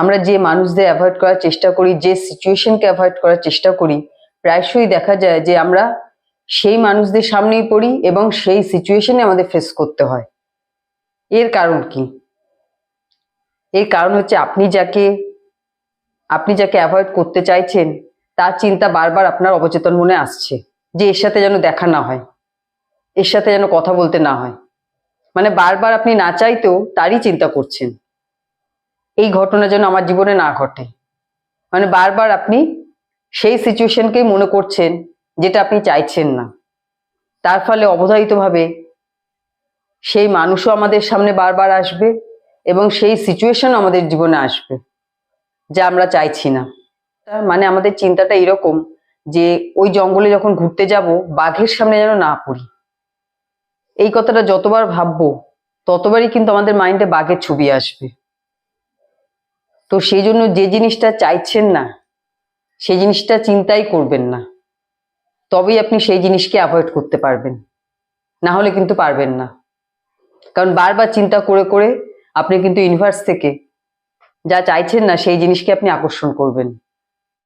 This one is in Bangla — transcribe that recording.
আমরা যে মানুষদের অ্যাভয়েড করার চেষ্টা করি, যে সিচুয়েশনকে অ্যাভয়েড করার চেষ্টা করি, প্রায়শই দেখা যায় যে আমরা সেই মানুষদের সামনেই পড়ি এবং সেই সিচুয়েশনে আমাদের ফেস করতে হয়। এর কারণ কি? এর কারণ হচ্ছে আপনি যাকে আপনি যাকে অ্যাভয়েড করতে চাইছেন, তার চিন্তা বারবার আপনার অবচেতন মনে আসছে, যে এর সাথে যেন দেখা না হয়, এর সাথে যেন কথা বলতে না হয়। মানে বারবার আপনি না চাইতেও তারই চিন্তা করছেন। এই ঘটনা যেন আমার জীবনে না ঘটে। মানে বারবার আপনি সেই সিচুয়েশনকেই মনে করছেন যেটা আপনি চাইছেন না। তার ফলে অবধারিতভাবে সেই মানুষও আমাদের সামনে বারবার আসবে এবং সেই সিচুয়েশন আমাদের জীবনে আসবে, যা আমরা চাইছি না। মানে আমাদের চিন্তাটা এরকম যে ওই জঙ্গলে যখন ঘুরতে যাব, বাঘের সামনে যেন না পড়ি। এই কথাটা যতবার ভাববো, ততবারই কিন্তু আমাদের মাইন্ডে বাঘের ছবি আসবে। তো সেই জন্য যে জিনিসটা চাইছেন না সেই জিনিসটা চিন্তাই করবেন না। তবেই আপনি সেই জিনিসকে অ্যাভয়েড করতে পারবেন। না হলে কিন্তু পারবেন না। কারণ বারবার চিন্তা করে করে আপনি কিন্তু ইউনিভার্স থেকে যা চাইছেন না, সেই জিনিসকে আপনি আকর্ষণ করবেন।